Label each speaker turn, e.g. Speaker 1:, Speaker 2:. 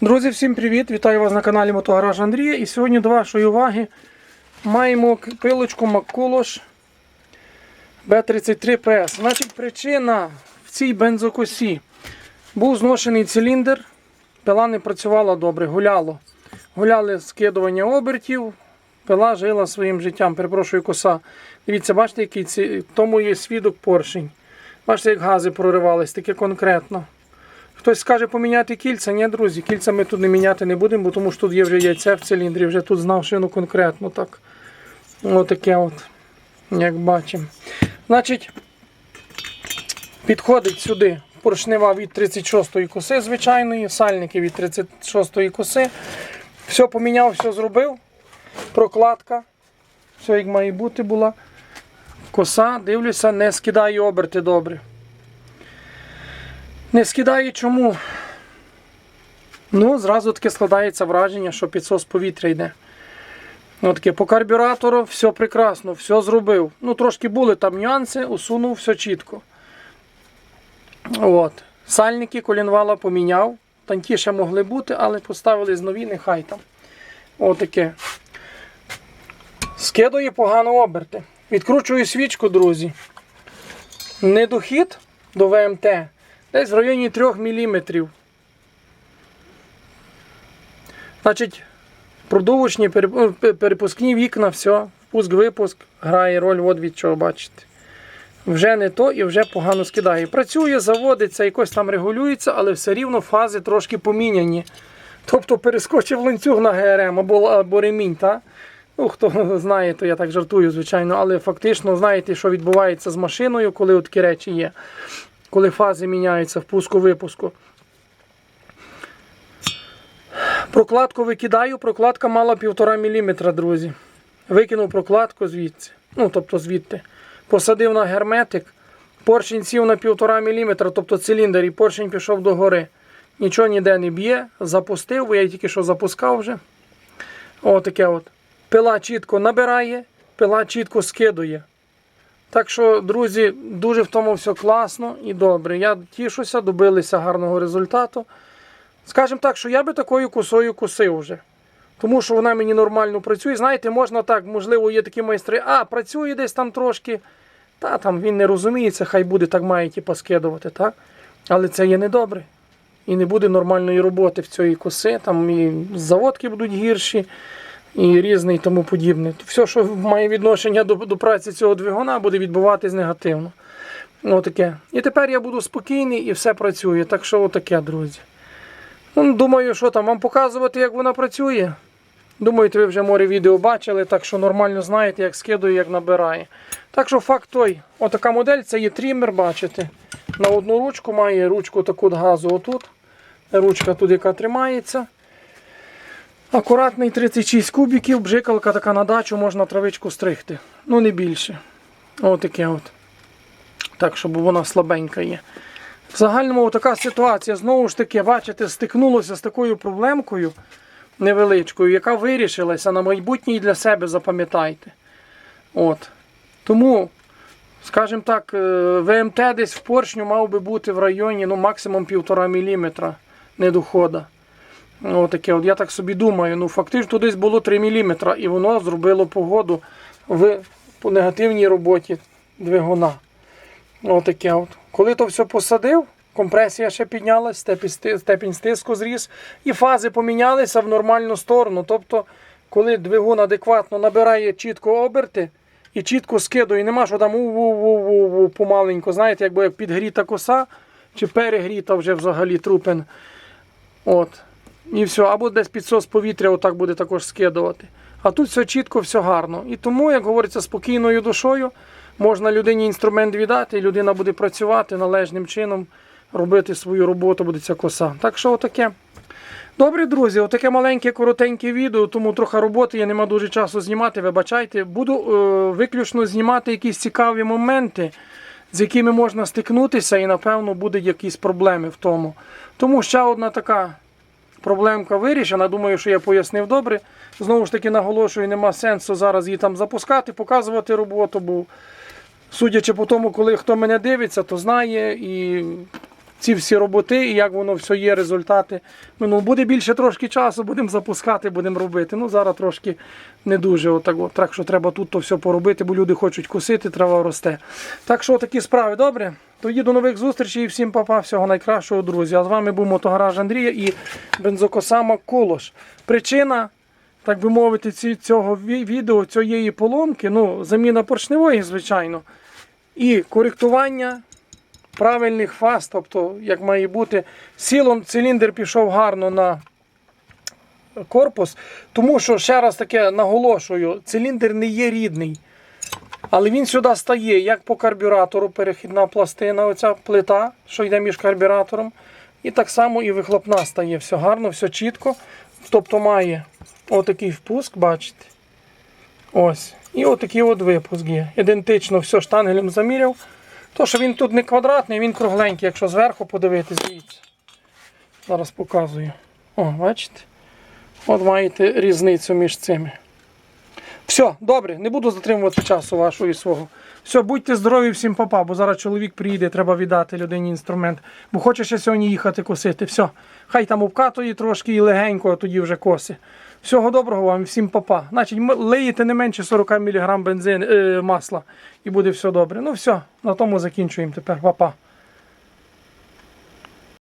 Speaker 1: Друзі, всім привіт! Вітаю вас на каналі Мотогараж Андрія. І сьогодні до вашої уваги маємо пилочку Маккулош B33PS. Значить, причина в цій бензокосі. Був зношений циліндр, пила не працювала добре, гуляло. Гуляли скидування обертів, пила жила своїм життям. Перепрошую, коса. Дивіться, бачите, який ці... тому є свідок поршень. Бачите, як гази проривались, таке конкретно. Хтось скаже поміняти кільця. Ні, друзі, кільця ми тут не міняти не будемо, бо тому що тут є вже яйця в циліндрі, вже тут знав шину конкретно так. Отаке от, як бачимо. Значить, підходить сюди поршнева від 36-ї коси звичайної, сальники від 36-ї коси. Все поміняв, все зробив. Прокладка. Все як має бути була. Коса, дивлюся, не скидає оберти добре. Не скидає чому? Ну, зразу таке складається враження, що підсос повітря йде. Ну, таке, по карбюратору все прекрасно, все зробив. Ну, трошки були там нюанси, усунув все чітко. От. Сальники колінвала поміняв. Танки ще могли бути, але поставили з нові, нехай там. Отаке. Скидує погано оберти. Відкручую свічку, друзі. Недохід до ВМТ десь в районі 3 мм. Значить, продувочні ну, пе- перепускні вікна, все, впуск-випуск грає роль, от від чого бачите. Вже не то і вже погано скидає. Працює, заводиться, якось там регулюється, але все рівно фази трошки поміняні. Тобто перескочив ланцюг на ГРМ або, або ремінь. Та? Ну, хто знає, то я так жартую, звичайно, але фактично знаєте, що відбувається з машиною, коли такі речі є коли фази міняються впуску-випуску. Прокладку викидаю, прокладка мала 1,5 мм, друзі. Викинув прокладку звідси. Ну, тобто звідти. Посадив на герметик. Поршень сів на 1,5 мм, тобто циліндр, і поршень пішов до гори. Нічого ніде не б'є. Запустив, бо я тільки що запускав вже. Отаке от. Пила чітко набирає, пила чітко скидує. Так що, друзі, дуже в тому все класно і добре. Я тішуся, добилися гарного результату. Скажімо так, що я би такою косою косив вже. Тому що вона мені нормально працює. Знаєте, можна так, можливо, є такі майстри, а, працює десь там трошки. Та там він не розуміється, хай буде так має типу, скидувати? Але це є недобре. І не буде нормальної роботи в цієї коси. Там і заводки будуть гірші і різне і тому подібне. Все, що має відношення до, до праці цього двигуна, буде відбуватись негативно. Отаке. І тепер я буду спокійний і все працює. Так що отаке, друзі. Ну, думаю, що там вам показувати, як вона працює. Думаєте, ви вже море відео бачили, так що нормально знаєте, як скидує, як набирає. Так що факт той, отака модель, це є трімер, бачите. На одну ручку має ручку таку газу отут. Ручка тут, яка тримається. Акуратний 36 кубиків, бжикалка така на дачу, можна травичку стригти. Ну не більше. Отаке от. Так, щоб вона слабенька є. В загальному така ситуація, знову ж таки, бачите, стикнулося з такою проблемкою невеличкою, яка вирішилася на майбутнє і для себе запам'ятайте. От. Тому, скажімо так, е, ВМТ десь в поршню мав би бути в районі ну, максимум 1,5 мм недохода. Ну, от я так собі думаю, ну фактично тут десь було 3 мм, і воно зробило погоду в негативній роботі двигуна. Отаке от. Коли то все посадив, компресія ще піднялась, степінь, стиску зріс, і фази помінялися в нормальну сторону. Тобто, коли двигун адекватно набирає чітко оберти і чітко скидує, нема що там у-у-у-у-у помаленьку, знаєте, якби як підгріта коса чи перегріта вже взагалі трупен. От. І все, або десь підсос повітря отак буде також скидувати. А тут все чітко, все гарно. І тому, як говориться, спокійною душою можна людині інструмент віддати, і людина буде працювати належним чином, робити свою роботу, буде ця коса. Так що отаке. Добре, друзі, отаке маленьке, коротеньке відео, тому трохи роботи, я нема дуже часу знімати, вибачайте. Буду е, виключно знімати якісь цікаві моменти, з якими можна стикнутися, і напевно буде якісь проблеми в тому. Тому ще одна така проблемка вирішена. Думаю, що я пояснив добре. Знову ж таки, наголошую, нема сенсу зараз її там запускати, показувати роботу, бо судячи по тому, коли хто мене дивиться, то знає і ці всі роботи і як воно все є, результати. Ну, ну, буде більше трошки часу, будемо запускати, будемо робити. Ну, зараз трошки не дуже отак. От. Так що треба тут то все поробити, бо люди хочуть косити, трава росте. Так що такі справи, добре? Тоді до нових зустрічей і всім папа, всього найкращого, друзі. А з вами був мотогараж Андрія і бензокосама Колош. Причина так би мовити, цього відео, цієї поломки, ну, заміна поршневої, звичайно, і коректування правильних фаз, тобто, як має бути, сілом циліндр пішов гарно на корпус, тому що, ще раз таке наголошую, циліндр не є рідний. Але він сюди стає, як по карбюратору, перехідна пластина, оця плита, що йде між карбюратором. І так само і вихлопна стає. Все гарно, все чітко. Тобто має отакий впуск, бачите. Ось. І отакий от випуск є. Ідентично все штангелем заміряв. То, що він тут не квадратний, він кругленький, якщо зверху подивитись, дивіться. Зараз показую. О, бачите? От маєте різницю між цими. Все, добре, не буду затримувати часу вашого і свого. Все, будьте здорові, всім папа, бо зараз чоловік приїде, треба віддати людині інструмент. Бо хоче ще сьогодні їхати косити. Все, хай там обкатує трошки і легенько, а тоді вже коси. Всього доброго вам, всім папа. Значить, лиєте не менше 40 мг бензин, е, масла і буде все добре. Ну все, на тому закінчуємо тепер, папа.